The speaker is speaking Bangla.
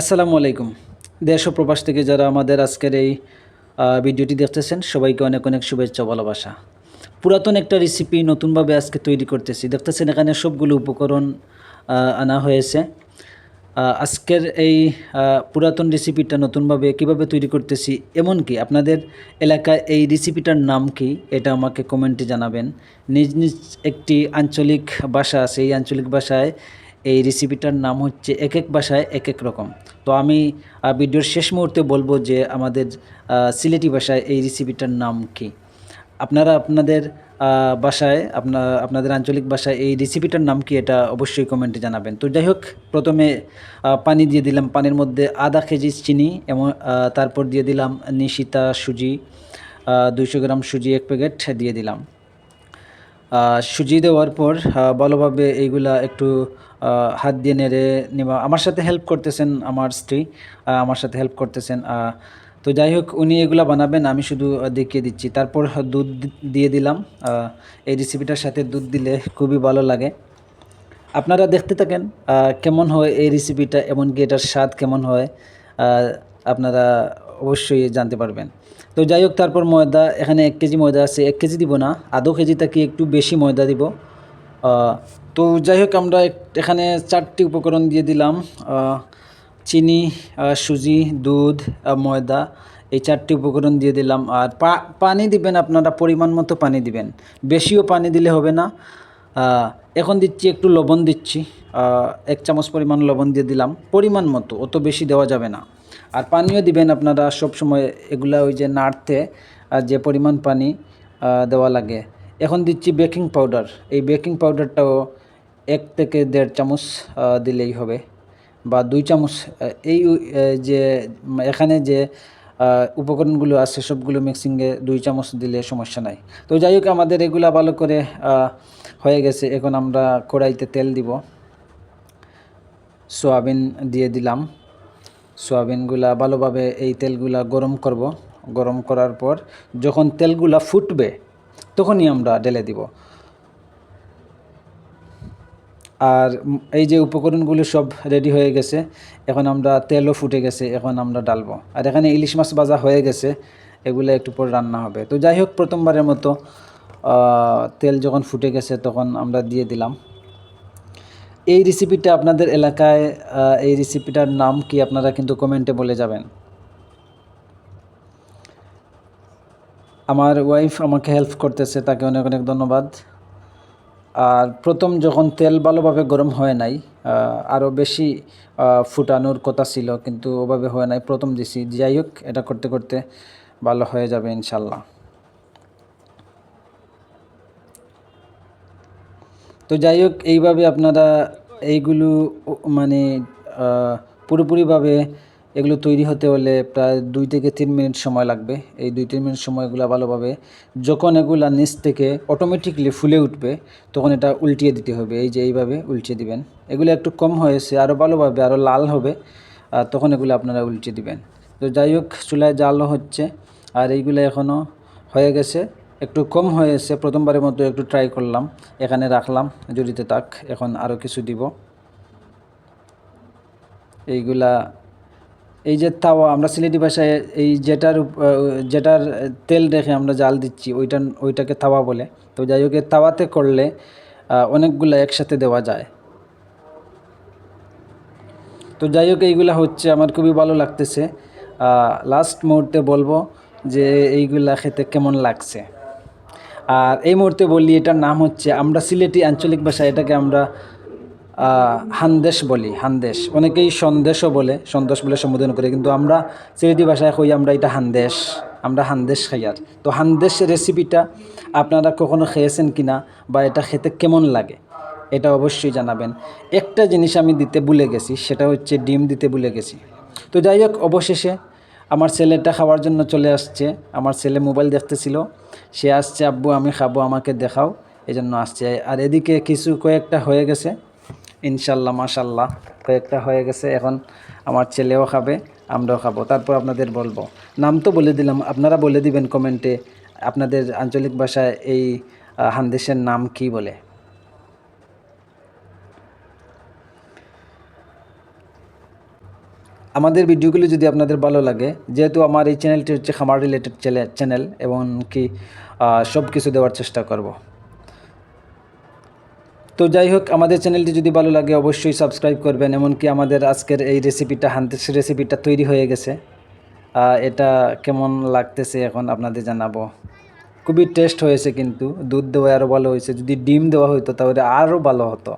আসসালামু আলাইকুম। দেশ ও প্রবাস থেকে যারা আমাদের আজকের এই ভিডিওটি দেখতেছেন, সবাইকে অনেক অনেক শুভেচ্ছা ভালোবাসা। পুরাতন একটা রেসিপি নতুনভাবে আজকে তৈরি করতেছি। দেখতেছেন এখানে সবগুলো উপকরণ আনা হয়েছে। আজকের এই পুরাতন রেসিপিটা নতুনভাবে কীভাবে তৈরি করতেছি, এমনকি আপনাদের এলাকায় এই রেসিপিটার নাম কি, এটা আমাকে কমেন্টে জানাবেন। নিজ নিজ একটি আঞ্চলিক ভাষা আছে, এই আঞ্চলিক ভাষায় এই রেসিপিটার নাম হচ্ছে এক এক ভাষায় এক এক রকম। তো আমি ভিডিওর শেষ মুহূর্তে বলব যে আমাদের সিলেটি ভাষায় এই রেসিপিটার নাম কি। আপনারা আপনাদের ভাষায় আপনার আপনাদের আঞ্চলিক ভাষায় এই রেসিপিটার নাম কি এটা অবশ্যই কমেন্টে জানাবেন। তো যাই হোক, প্রথমে পানি দিয়ে দিলাম পানির মধ্যে আধা কেজি চিনি এবং তারপর দিয়ে দিলাম নিশিতা সুজি দুইশো গ্রাম সুজি এক প্যাকেট দিয়ে দিলাম। আহ, সুজি দেওয়ার পর ভালোভাবে এইগুলা একটু হাত দিয়ে নেড়ে নেওয়া। আমার সাথে হেল্প করতেছেন আমার স্ত্রী আমার সাথে হেল্প করতেছেন তো যাই হোক উনি এগুলা বানাবেন আমি শুধু দেখিয়ে দিচ্ছি। তারপর দুধ দিয়ে দিলাম এই রেসিপিটার সাথে দুধ দিলে খুবই ভালো লাগে। আপনারা দেখতে থাকেন কেমন হয় এই রেসিপিটা এমনকি এটার স্বাদ কেমন হয় আপনারা অবশ্যই জানতে পারবেন। তো যাই হোক, তারপর ময়দা, এখানে এক কেজি ময়দা আছে, এক কেজি দিব না, আধো কেজি থেকে একটু বেশি ময়দা দিব। তো যাই হোক, আমরা এখানে চারটি উপকরণ দিয়ে দিলাম চিনি সুজি, দুধ ময়দা, এই চারটি উপকরণ দিয়ে দিলাম। আর পানি দিবেন আপনারা, পরিমাণ মতো পানি দিবেন। বেশিও পানি দিলে হবে না। এখন দিচ্ছি একটু লবণ দিচ্ছি। এক চামচ পরিমাণ লবণ দিয়ে দিলাম। পরিমাণ মতো, অত বেশি দেওয়া যাবে না। আর পানিও দিবেন আপনারা সব সময় এগুলা ওই যে নাড়তে যে পরিমাণ পানি দেওয়া লাগে। এখন দিচ্ছি বেকিং পাউডার। এই বেকিং পাউডারটাও এক থেকে দেড় চামচ দিলেই হবে। বা দুই চামচ এই যে, এখানে যে উপকরণগুলো আছে, সবগুলো মিক্সিংয়ে দুই চামচ দিলে সমস্যা নাই। তো যাই হোক, আমাদের এগুলা ভালো করে হয়ে গেছে। এখন আমরা কড়াইতে তেল দিব। সোয়াবিন দিয়ে দিলাম। সোয়াবিনগুলা ভালোভাবে এই তেলগুলা গরম করব। গরম করার পর যখন তেলগুলা ফুটবে, তখনই আমরা ঢেলে দিব। আর এই যে উপকরণগুলো সব রেডি হয়ে গেছে, এখন আমরা তেলও ফুটে গেছে, এখন আমরা ডালবো। আর এখানে ইলিশ মাছ ভাজা হয়ে গেছে, এগুলো একটু পর রান্না হবে। তো যাই হোক, প্রথমবারের মতো তেল যখন ফুটে গেছে, তখন আমরা দিয়ে দিলাম। এই রেসিপিটা আপনাদের এলাকায় এই রেসিপিটার নাম কি আপনারা কিন্তু কমেন্টে বলে যাবেন। আমার ওয়াইফ আমাকে হেল্প করতেছে, তাকে অনেক অনেক ধন্যবাদ। আর প্রথম যখন তেল ভালোভাবে গরম হয় নাই আরও বেশি ফুটানোর কথা ছিল, কিন্তু ওভাবে হয় নাই, প্রথম দিছি। যাই হোক, এটা করতে করতে ভালো হয়ে যাবে ইনশাল্লাহ। তো যাই হোক, এইভাবে আপনারা এইগুলো মানে পুরোপুরিভাবে এগুলো তৈরি হতে হলে প্রায় দুই থেকে তিন মিনিট সময় লাগবে। এই দুই তিন মিনিট সময়গুলো ভালোভাবে যখন এগুলা নিচ থেকে অটোমেটিকলি ফুলে উঠবে, তখন এটা উল্টিয়ে দিতে হবে। এই যে এইভাবে উল্টিয়ে দিবেন। এগুলো একটু কম হয়েছে আরও ভালোভাবে আরও লাল হবে তখন এগুলো আপনারা উল্টিয়ে দিবেন। তো যাই হোক, চুলায় জালও হচ্ছে, আর এইগুলো এখনও হয়ে গেছে। একটু কম হয়েছে, প্রথমবারের মতো একটু ট্রাই করলাম। এখানে রাখলাম, জড়িতে তাক এখন আরও কিছু দিব। এইগুলা এই যে তাওয়া, আমরা সিলেটি ভাষায় এই যেটার যেটার তেল রেখে আমরা জাল দিচ্ছি, ওইটা, ওইটাকে তাওয়া বলে। তো যাই হোক তাওয়াতে করলে অনেকগুলা একসাথে দেওয়া যায়। তো যাই হোক, এইগুলা হচ্ছে, আমার খুবই ভালো লাগতেছে। লাস্ট মুহূর্তে বলব যে, এইগুলা খেতে কেমন লাগছে? আর এই মুহূর্তে বলি, এটার নাম হচ্ছে, আমরা সিলেটি আঞ্চলিক ভাষায় এটাকে আমরা হানদেশ বলি, হান্দেশ। অনেকেই সন্দেশও বলে, সন্দেশ বলে সম্বোধন করে, কিন্তু আমরা সিলেটি ভাষায় কই আমরা এটা হান্দেশ, আমরা হান্দেশ খাই আর তো হানদেশ রেসিপিটা আপনারা কখনো খেয়েছেন কি না বা এটা খেতে কেমন লাগে, এটা অবশ্যই জানাবেন। একটা জিনিস আমি দিতে ভুলে গেছি, সেটা হচ্ছে ডিম দিতে ভুলে গেছি। তো যাই হোক, অবশেষে আমার ছেলেটা খাওয়ার জন্য চলে আসছে, আমার ছেলে মোবাইল দেখতেছিল, সে আসছে, আব্বু, আমি খাব, আমাকে দেখাও। এই জন্য আসছে। আর এদিকে কিছু কয়েকটা হয়ে গেছে। ইনশাল্লাহ, মাশাল্লাহ, কয়েকটা হয়ে গেছে, এখন আমার ছেলেও খাবে, আমরাও খাব। তারপর আপনাদের বলব। নাম তো বলে দিলাম, আপনারা বলে দিবেন কমেন্টে, আপনাদের আঞ্চলিক ভাষায় এই হানদেশের নাম কি বলে? আমাদের ভিডিওগুলো যদি আপনাদের ভালো লাগে, যেহেতু আমার এই চ্যানেলটি হচ্ছে খামার রিলেটেড চ্যানেল, এবং কি সব কিছু দেওয়ার চেষ্টা করব। তো যাই হোক আমাদের চ্যানেলটি যদি ভালো লাগে, অবশ্যই সাবস্ক্রাইব করবেন। এমনকি আমাদের আজকের এই রেসিপিটা হান্তেস রেসিপিটা তৈরি হয়ে গেছে। এটা কেমন লাগতেছে এখন আপনাদের জানাব। খুবই টেস্ট হয়েছে কিন্তু, দুধ দেওয়া আরও ভালো হয়েছে। যদি ডিম দেওয়া হতো তাহলে আরও ভালো হতো।